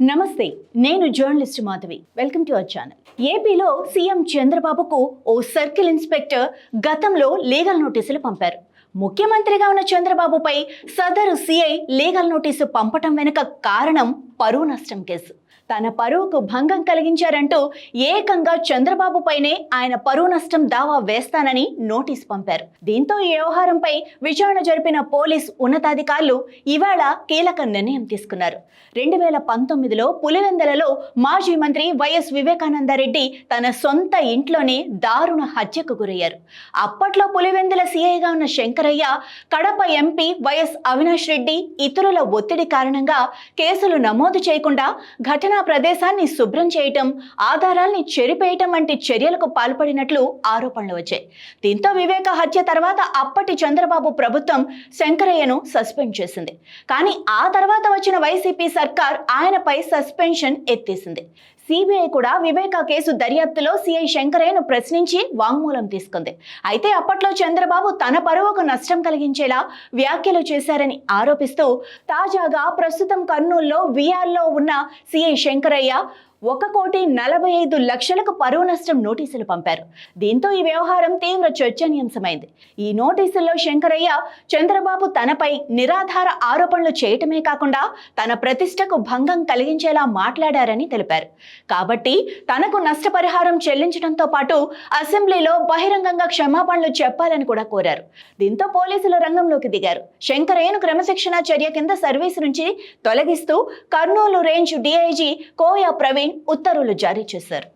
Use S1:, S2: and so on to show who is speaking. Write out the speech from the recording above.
S1: నమస్తే నేను journalist Madhavi. Welcome to our channel ఏపీలో సీఎం చంద్రబాబుకు ఓ సర్కిల్ ఇన్స్పెక్టర్ గతంలో లీగల్ నోటీసులు పంపారు. ముఖ్యమంత్రిగా ఉన్న చంద్రబాబుపై సదరు సిఐ లీగల్ నోటీసు పంపటం వెనుక కారణం పరువు నష్టం కేసు. తన పరువుకు భంగం కలిగించారంటూ ఏకంగా చంద్రబాబుపైనే ఆయన పరువు నష్టం దావా వేస్తానని నోటీస్ పంపారు. దీంతో ఈ వ్యవహారంపై విచారణ జరిపిన పోలీస్ ఉన్నతాధికారులు ఇవాళ కీలక నిర్ణయం తీసుకున్నారు. రెండు వేల పంతొమ్మిదిలో పులివెందలలో మాజీ మంత్రి వైఎస్ వివేకానందరెడ్డి తన సొంత ఇంట్లోనే దారుణ హత్యకు గురయ్యారు. అప్పట్లో పులివెందుల సీఐగా ఉన్న శంకరయ్య కడప ఎంపీ వైఎస్ అవినాష్ రెడ్డి ఇతరుల ఒత్తిడి కారణంగా కేసులు నమోదు చేయకుండా ఘటనా ప్రదేశాన్ని శుభ్రం చేయటం ఆధారాల్ని చెరిపేయటం వంటి చర్యలకు పాల్పడినట్లు ఆరోపణలు వచ్చాయి. దీంతో వివేక హత్య తర్వాత అప్పటి చంద్రబాబు ప్రభుత్వం శంకరయ్యను సస్పెండ్ చేసింది. కానీ ఆ తర్వాత వచ్చిన వైసీపీ సర్కార్ ఆయనపై సస్పెన్షన్ ఎత్తేసింది. సిబిఐ కూడా వివేక కేసు దర్యాప్తులో సిఐ శంకరయ్యను ప్రశ్నించి వాంగ్మూలం తీసుకుంది. అయితే అప్పట్లో చంద్రబాబు తన పరువుకు నష్టం కలిగించేలా వ్యాఖ్యలు చేశారని ఆరోపిస్తూ తాజాగా ప్రస్తుతం కర్నూలులో విఆర్లో ఉన్న సిఐ శంకరయ్య ఒక కోటి నలభై ఐదు లక్షలకు పరువు నష్టం నోటీసులు పంపారు. దీంతో ఈ వ్యవహారం తీవ్ర చర్చనీయాంశమైంది. ఈ నోటీసుల్లో శంకరయ్య చంద్రబాబు తనపై నిరాధార ఆరోపణలు చేయటమే కాకుండా తన ప్రతిష్టకు భంగం కలిగించేలా మాట్లాడారని తెలిపారు. కాబట్టి తనకు నష్టపరిహారం చెల్లించడంతో పాటు అసెంబ్లీలో బహిరంగంగా క్షమాపణలు చెప్పాలని కూడా కోరారు. దీంతో పోలీసులు రంగంలోకి దిగారు. శంకరయ్యను క్రమశిక్షణ చర్య కింద సర్వీస్ నుంచి తొలగిస్తూ కర్నూలు రేంజ్ డిఐజీ కోయా ప్రవీణ్ ఉత్తర్వులు జారీ చేశారు.